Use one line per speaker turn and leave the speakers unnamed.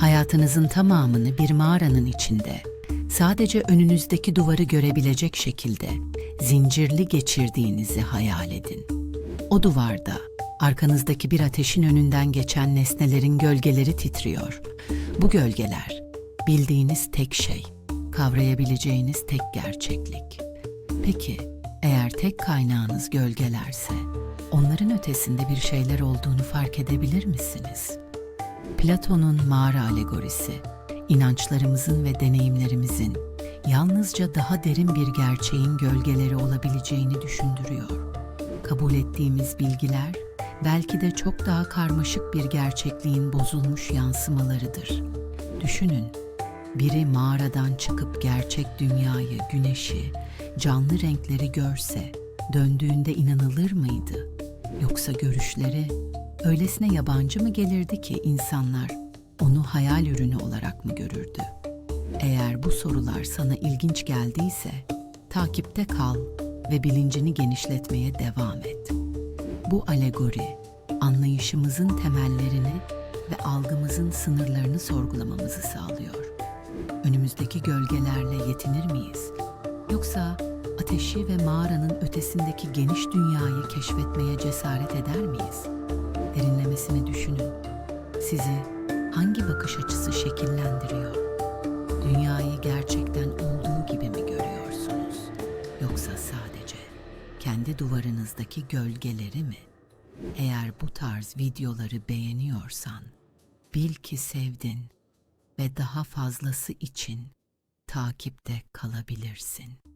Hayatınızın tamamını bir mağaranın içinde, sadece önünüzdeki duvarı görebilecek şekilde zincirli geçirdiğinizi hayal edin. O duvarda arkanızdaki bir ateşin önünden geçen nesnelerin gölgeleri titriyor. Bu gölgeler bildiğiniz tek şey, kavrayabileceğiniz tek gerçeklik. Peki eğer tek kaynağınız gölgelerse, onların ötesinde bir şeyler olduğunu fark edebilir misiniz? Platon'un mağara alegorisi, inançlarımızın ve deneyimlerimizin yalnızca daha derin bir gerçeğin gölgeleri olabileceğini düşündürüyor. Kabul ettiğimiz bilgiler belki de çok daha karmaşık bir gerçekliğin bozulmuş yansımalarıdır. Düşünün, biri mağaradan çıkıp gerçek dünyayı, güneşi, canlı renkleri görse döndüğünde inanılır mıydı? Yoksa görüşleri öylesine yabancı mı gelirdi ki insanlar onu hayal ürünü olarak mı görürdü? Eğer bu sorular sana ilginç geldiyse takipte kal ve bilincini genişletmeye devam et. Bu alegori anlayışımızın temellerini ve algımızın sınırlarını sorgulamamızı sağlıyor. Önümüzdeki gölgelerle yetinir miyiz? Yoksa ateşi ve mağaranın ötesindeki geniş dünyayı keşfetmeye cesaret eder miyiz? Derinlemesine düşünün. Sizi hangi bakış açısı şekillendiriyor? Dünyayı gerçekten olduğu gibi mi görüyorsunuz? Yoksa sadece kendi duvarınızdaki gölgeleri mi? Eğer bu tarz videoları beğeniyorsan bil ki sevdin ve daha fazlası için takipte kalabilirsin.